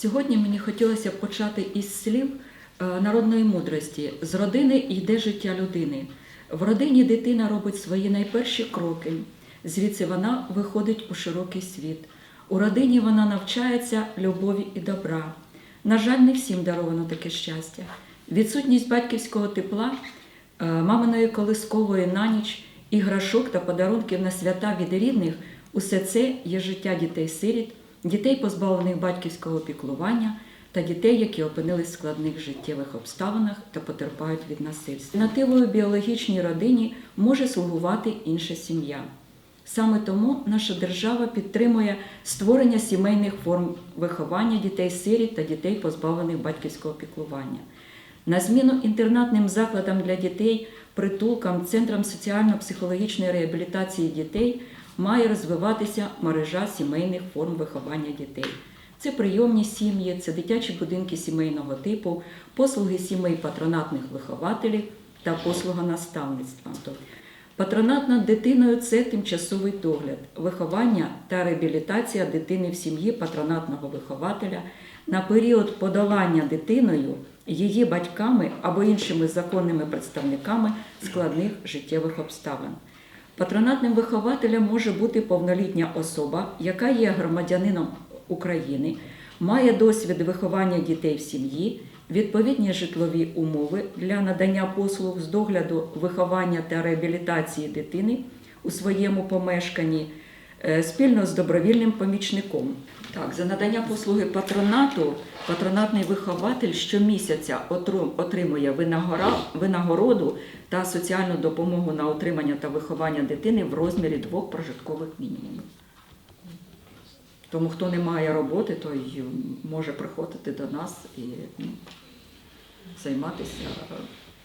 Сьогодні мені хотілося б почати із слів е, народної мудрості: з родини йде життя людини. В родині дитина робить свої найперші кроки. Звідси вона виходить у широкий світ. У родині вона навчається любові і добра. На жаль, не всім даровано таке щастя. Відсутність батьківського тепла, е, маминої колискової на ніч, іграшок та подарунків на свята від рідних усе це є життя дітей-сиріт, дітей, позбавлених батьківського піклування та дітей, які опинились в складних життєвих обставинах та потерпають від насильства. Нативою біологічній родині може слугувати інша сім'я. Саме тому наша держава підтримує створення сімейних форм виховання дітей-сиріт та дітей, позбавлених батьківського піклування. На зміну інтернатним закладам для дітей, притулкам, центрам соціально-психологічної реабілітації дітей має розвиватися мережа сімейних форм виховання дітей. Це прийомні сім'ї, це дитячі будинки сімейного типу, послуги сімей патронатних вихователів та послуга наставництва. Патронат над дитиною це тимчасовий догляд, виховання та реабілітація дитини в сім'ї патронатного вихователя на період подолання дитиною, її батьками або іншими законними представниками складних життєвих обставин. Патронатним вихователем може бути повнолітня особа, яка є громадянином України, має досвід виховання дітей в сім'ї, відповідні житлові умови для надання послуг з догляду, виховання та реабілітації дитини у своєму помешканні спільно з добровільним помічником. Так, за надання послуги патронату патронатний вихователь щомісяця отримує винагороду та соціальну допомогу на утримання та виховання дитини в розмірі двох прожиткових мінімумів. Тому хто не має роботи, той може приходити до нас і ну, займатися,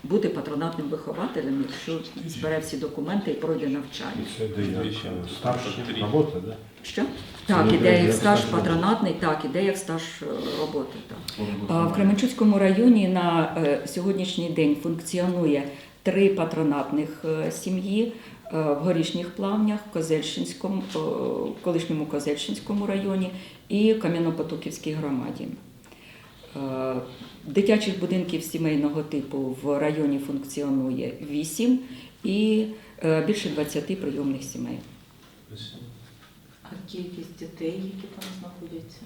бути патронатним вихователем, якщо збере всі документи і пройде навчання. Це е, робота, да? Що? Так, іде як стаж стаж патронатний, так, іде як стаж е, роботи. Так. А В Кременчуцькому районі на е, сьогоднішній день функціонує три патронатних сім'ї в Горішніх Плавнях, Козельщинському, е, колишньому Козельщинському районі і Кам'янопотоківській громаді. Е, Дитячих будинків сімейного типу в районі функціонує 8 і е, більше 20 прийомних сімей. А кількість дітей, які там знаходяться?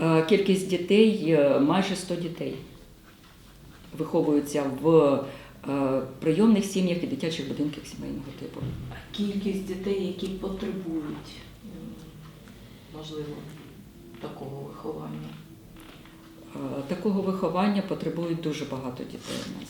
Е, Кількість дітей майже 100 дітей виховуються в прийомних сім'ях і дитячих будинках сімейного типу. А кількість дітей, які потребують, можливо, такого виховання? Е, Такого виховання потребують дуже багато дітей у нас.